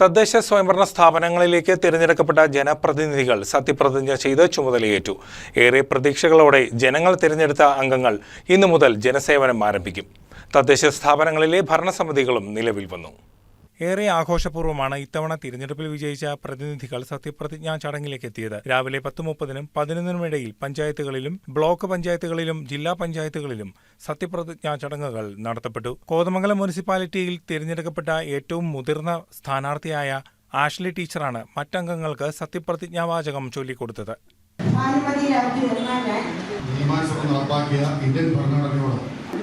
തദ്ദേശ സ്വയംഭരണ സ്ഥാപനങ്ങളിലേക്ക് തിരഞ്ഞെടുക്കപ്പെട്ട ജനപ്രതിനിധികൾ സത്യപ്രതിജ്ഞ ചെയ്ത് ചുമതലയേറ്റു. ഏറെ പ്രതീക്ഷകളോടെ ജനങ്ങൾ തിരഞ്ഞെടുത്ത അംഗങ്ങൾ ഇന്നു മുതൽ ജനസേവനം ആരംഭിക്കും. തദ്ദേശ സ്ഥാപനങ്ങളിലെ ഭരണസമിതികളും നിലവിൽ വന്നു. ഏറെ ആഘോഷപൂർവമാണ് ഇത്തവണ തിരഞ്ഞെടുപ്പിൽ വിജയിച്ച പ്രതിനിധികൾ സത്യപ്രതിജ്ഞാ ചടങ്ങിലേക്ക് എത്തിയത് രാവിലെ പത്ത് മുപ്പതിനും പതിനൊന്നിനും ഇടയിൽ പഞ്ചായത്തുകളിലും ബ്ലോക്ക് പഞ്ചായത്തുകളിലും ജില്ലാ പഞ്ചായത്തുകളിലും സത്യപ്രതിജ്ഞാ ചടങ്ങുകൾ നടത്തപ്പെട്ടു. കോതമംഗലം മുനിസിപ്പാലിറ്റിയിൽ തിരഞ്ഞെടുക്കപ്പെട്ട ഏറ്റവും മുതിർന്ന സ്ഥാനാർത്ഥിയായ ആഷ്ലി ടീച്ചറാണ് മറ്റംഗങ്ങൾക്ക് സത്യപ്രതിജ്ഞാവാചകം ചൊല്ലിക്കൊടുത്തത്. ഭാനുമതിയിലാക്കി ഉയർന്ന ഞാൻ നിയമാനുസൃതം നടപ്പാക്കിയ ഇന്ത്യൻ ഭരണഘടനയോട്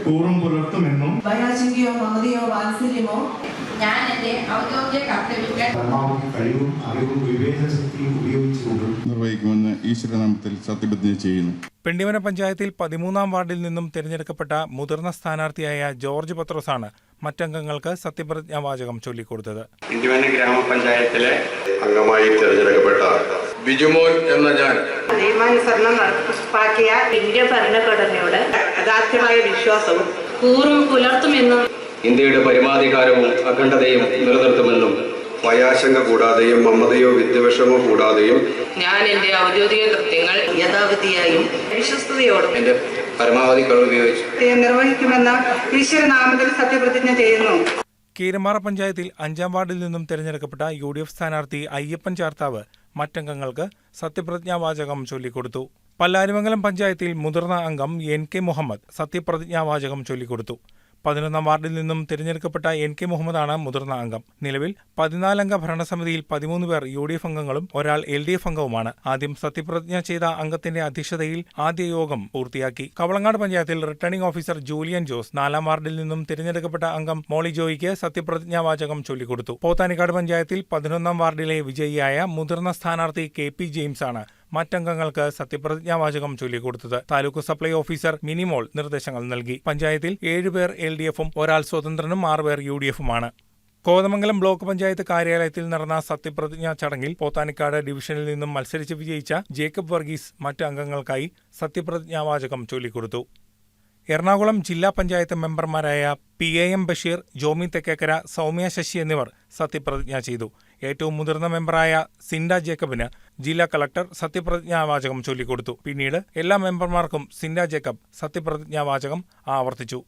കൂറും പുലർത്തുമെന്നും ഭയാശങ്കയോ മമതയോ വാത്സല്യമോ ഞാൻ എന്റെ ഔദ്യോഗിക കർത്തവ്യങ്ങൾ കഴിവും അറിവും വിവേചന ശക്തിയും ഉപയോഗിച്ചുകൊണ്ട് നിർവഹിക്കുമെന്ന് ഈശ്വരനാമത്തിൽ സത്യപ്രതിജ്ഞ ചെയ്യുന്നു. പെണ്ടിമന പഞ്ചായത്തിൽ പതിമൂന്നാം വാർഡിൽ നിന്നും തിരഞ്ഞെടുക്കപ്പെട്ട മുതിർന്ന സ്ഥാനാർത്ഥിയായ ജോർജ് പത്രോസാണ് മറ്റംഗങ്ങൾക്ക് സത്യപ്രതിജ്ഞാ വാചകം ചൊല്ലിക്കൊടുത്തത്. ഇൻഡിപെൻഡന്റ് ഗ്രാമപഞ്ചായത്തിലെ അംഗമായി തിരഞ്ഞെടുക്കപ്പെട്ട ബിജുമോൻ എന്ന ഞാൻ. നിയമാനുസരണം നടപ്പാക്കിയ ഇന്ത്യ ഭരണഘടനയോട് യഥാർത്ഥമായ വിശ്വാസവും കൂറും പുലർത്തുമെന്നും ഇന്ത്യയുടെ പരമാധികാരവും അഖണ്ഡതയും നിലനിർത്തുമെന്നും ഭയാശങ്ക കൂടാതെയും മമതയോ വിദ്വേഷമോ കൂടാതെയും ഞാൻ എന്റെ ഔദ്യോഗിക കൃത്യങ്ങൾ യഥാവിധിയായും വിശ്വസ്തയോടും എന്റെ പരമാവധി കഴിവ് ഉപയോഗിച്ച് നിർവഹിക്കുമെന്ന ഈശ്വരനാമത്തിൽ സത്യപ്രതിജ്ഞ ചെയ്യുന്നു. കീരമാറ പഞ്ചായത്തിൽ അഞ്ചാം വാർഡിൽ നിന്നും തിരഞ്ഞെടുക്കപ്പെട്ട യു ഡി എഫ് സ്ഥാനാർത്ഥി അയ്യപ്പൻ ചാർത്താവ് മറ്റംഗങ്ങൾക്ക് സത്യപ്രതിജ്ഞാവാചകം ചൊല്ലിക്കൊടുത്തു. പല്ലാരിമംഗലം പഞ്ചായത്തിൽ മുതിർന്ന അംഗം എൻ കെ മുഹമ്മദ് സത്യപ്രതിജ്ഞാവാചകം ചൊല്ലിക്കൊടുത്തു. പതിനൊന്നാം വാർഡിൽ നിന്നും തിരഞ്ഞെടുക്കപ്പെട്ട എൻ കെ മുഹമ്മദാണ് മുതിർന്ന അംഗം. നിലവിൽ പതിനാലംഗ ഭരണസമിതിയിൽ പതിമൂന്ന് പേർ യു ഡി എഫ് അംഗങ്ങളും ഒരാൾ എൽ ഡി എഫ് അംഗവുമാണ്. ആദ്യം സത്യപ്രതിജ്ഞ ചെയ്ത അംഗത്തിന്റെ അധ്യക്ഷതയിൽ ആദ്യ യോഗം പൂർത്തിയാക്കി. കവളങ്ങാട് പഞ്ചായത്തിൽ റിട്ടേണിംഗ് ഓഫീസർ ജൂലിയൻ ജോസ് നാലാം വാർഡിൽ നിന്നും തിരഞ്ഞെടുക്കപ്പെട്ട അംഗം മോളി ജോയിക്ക് സത്യപ്രതിജ്ഞാ വാചകം ചൊല്ലിക്കൊടുത്തു. പോത്താനിക്കാട് പഞ്ചായത്തിൽ പതിനൊന്നാം വാർഡിലെ വിജയിയായ മുതിർന്ന സ്ഥാനാർത്ഥി കെ പി ജെയിംസ് ആണ് മറ്റംഗങ്ങൾക്ക് സത്യപ്രതിജ്ഞാവാചകം ചൊല്ലിക്കൊടുത്തത് താലൂക്ക് സപ്ലൈ ഓഫീസർ മിനിമോൾ നിർദ്ദേശങ്ങൾ നൽകി. പഞ്ചായത്തിൽ ഏഴുപേർ എൽ ഡി എഫും ഒരാൾ സ്വതന്ത്രനും ആറുപേർ യു ഡി എഫുമാണ്. കോതമംഗലം ബ്ലോക്ക് പഞ്ചായത്ത് കാര്യാലയത്തിൽ നടന്ന സത്യപ്രതിജ്ഞാ ചടങ്ങിൽ പോത്താനിക്കാട് ഡിവിഷനിൽ നിന്നും മത്സരിച്ച് വിജയിച്ച ജേക്കബ് വർഗീസ് മറ്റ് അംഗങ്ങൾക്കായി സത്യപ്രതിജ്ഞാവാചകം ചൊല്ലിക്കൊടുത്തു. എറണാകുളം ജില്ലാ പഞ്ചായത്ത് മെമ്പർമാരായ P A M Basheer Jomi Thekkekkara Soumya Sasi എന്നിവർ സത്യപ്രതിജ്ഞ ചെയ്തു. ഏറ്റവും മുതിർന്ന മെമ്പറായ സിൻഡ ജേക്കബിന് ജില്ലാ കളക്ടർ സത്യപ്രതിജ്ഞാവാചകം ചൊല്ലിക്കൊടുത്തു. പിന്നീട് എല്ലാ മെമ്പർമാർക്കും സിൻഡ ജേക്കബ് സത്യപ്രതിജ്ഞാവാചകം ആവർത്തിച്ചു.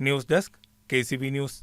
News desk K news.